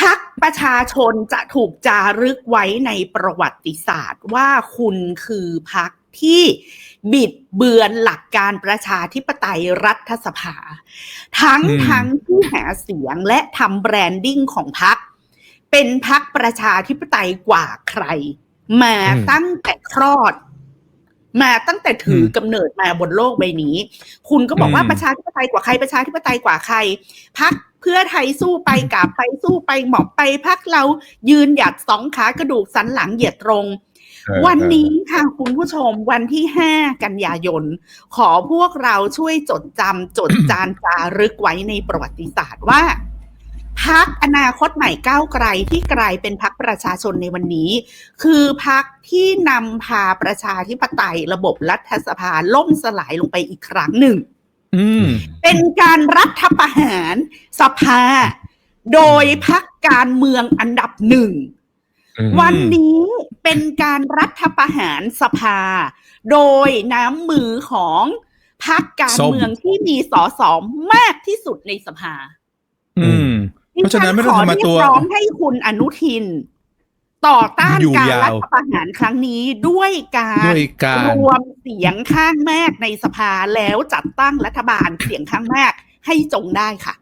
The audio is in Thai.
พักประชาชนจะถูกจารึกไว้ในประวัติศาสตร์ว่าคุณคือพักที่บิดเบือนหลักการประชาธิปไตยรัฐสภา ทั้งอืมทั้งที่หาเสียงและทำแบรนดิ้งของพัก เป็นพักประชาธิปไตยกว่าใคร มาตั้งแต่คลอด มาตั้งแต่ถือกำเนิดมาบนโลกใบนี้ คุณก็บอกว่าประชาธิปไตยกว่าใครประชาธิปไตยกว่าใครพัก เพื่อไทยสู้ไปกาบไปสู้ไปหมอบไปพักเรายืนหยัดสองขากระดูกสันหลังเหยียดตรงเออวันนี้ค่ะคุณผู้ชมวันที่ 5 กันยายน ขอพวกเราช่วยจดจำจดจานจารึกไว้ในประวัติศาสตร์ว่าพักอนาคตใหม่ก้าวไกลที่กลายเป็นพักประชาชนในวันนี้ คือพักที่นำพาประชาธิปไตยระบบรัฐสภาล่มสลายลงไปอีกครั้งหนึ่งอืม เป็นการรัฐประหารสภา โดยพักการเมืองอันดับหนึ่งอืมวันนี้เป็นการรัฐประหารสภา โดยน้ำมือของพักการส้มเมืองที่มีสอสอมากที่สุดในสภา อืมเพราะฉะนั้นไม่ต้องดิฉัทำมาขอตัวเรียกร้องให้คุณอนุทิน ต่อต้านอยู่การยาวรัฐประหารครั้งนี้ด้วยการด้วยการรวมเสียงข้างมากในสภาแล้วจัดตั้งรัฐบาลเสียงข้างมากให้จงได้ค่ะ